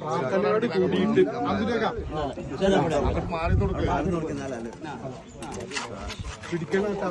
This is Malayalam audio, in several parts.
പ്രാർത്ഥനയോട് കൂടിയിട്ട് മാറി കൊടുക്കുക പിടിക്കണം കേട്ടോ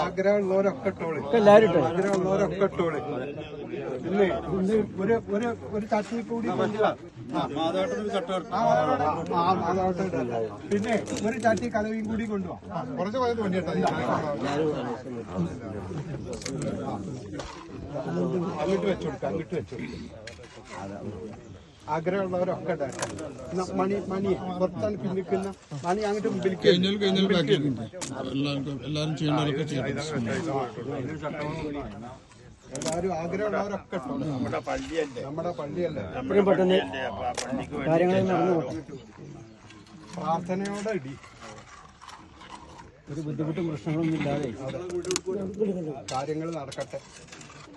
ആഗ്രഹമുള്ളവരൊക്കെ ഇട്ടോളി. ആഗ്രഹമുള്ളവരൊക്കെ ഇട്ടോളി. ഇത് ഒരു ഒരു ഒരു കൂടി പിന്നെ ഒരു ചട്ടി കലവിയും കൂടി കൊണ്ടുപോവാ കുറച്ച് പോയത് വേണ്ടിട്ടാ അങ്ങോട്ട് വെച്ചോടുക്കാം അങ്ങോട്ട് വെച്ചു ആഗ്രഹമുള്ളവരൊക്കെ മണി മണി പുറത്താണ് പിന്നിക്കുന്ന മണി അങ്ങോട്ട് മുമ്പിലേക്ക് കഴിഞ്ഞാൽ കഴിഞ്ഞാൽ ബാക്കി എല്ലാവർക്കും എല്ലാവരും ചെയ്യേണ്ടവരൊക്കെ ചെയ്തു എല്ലാവരും ആഗ്രഹമുള്ളവരൊക്കെ ഇട്ടോ. നമ്മുടെ പള്ളിയല്ലേ? നമ്മുടെ പള്ളിയല്ലേ? പെട്ടെന്ന് കാര്യങ്ങൾ പ്രാർത്ഥനയോടെ ഇടി. ഒരു ബുദ്ധിമുട്ടും പ്രശ്നങ്ങളൊന്നും ഇല്ലാതെ. കാര്യങ്ങൾ നടക്കട്ടെ.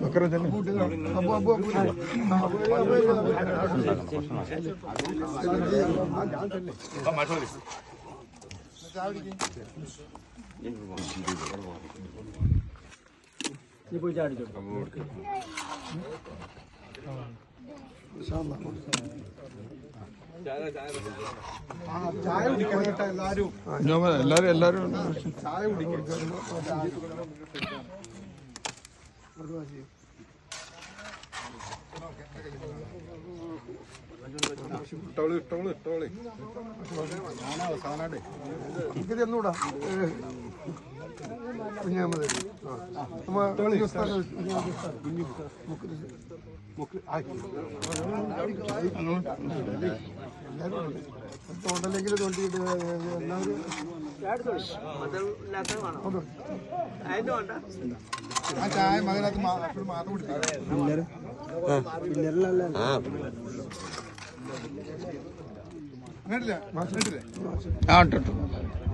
അബു എല്ലാരും അബു നീ പോയി ചായ കുടിച്ചോ ആ, ചായ കുടിക്കണം കേട്ടോ എല്ലാരും ഇട്ടോളി ഇട്ടോളി ഇട്ടോളി. ഞാൻ അവസാനാടേ എനിക്ക് തന്നൂടാ കുഞ്ഞാമത് തോണ്ടല്ലെങ്കിൽ തോണ്ടിയിട്ട് എല്ലാവരും ആ ചായ മകനകത്ത് മാത്രം കുടിക്കാം അങ്ങോട്ടില്ലേ ആ ഇട്ടോ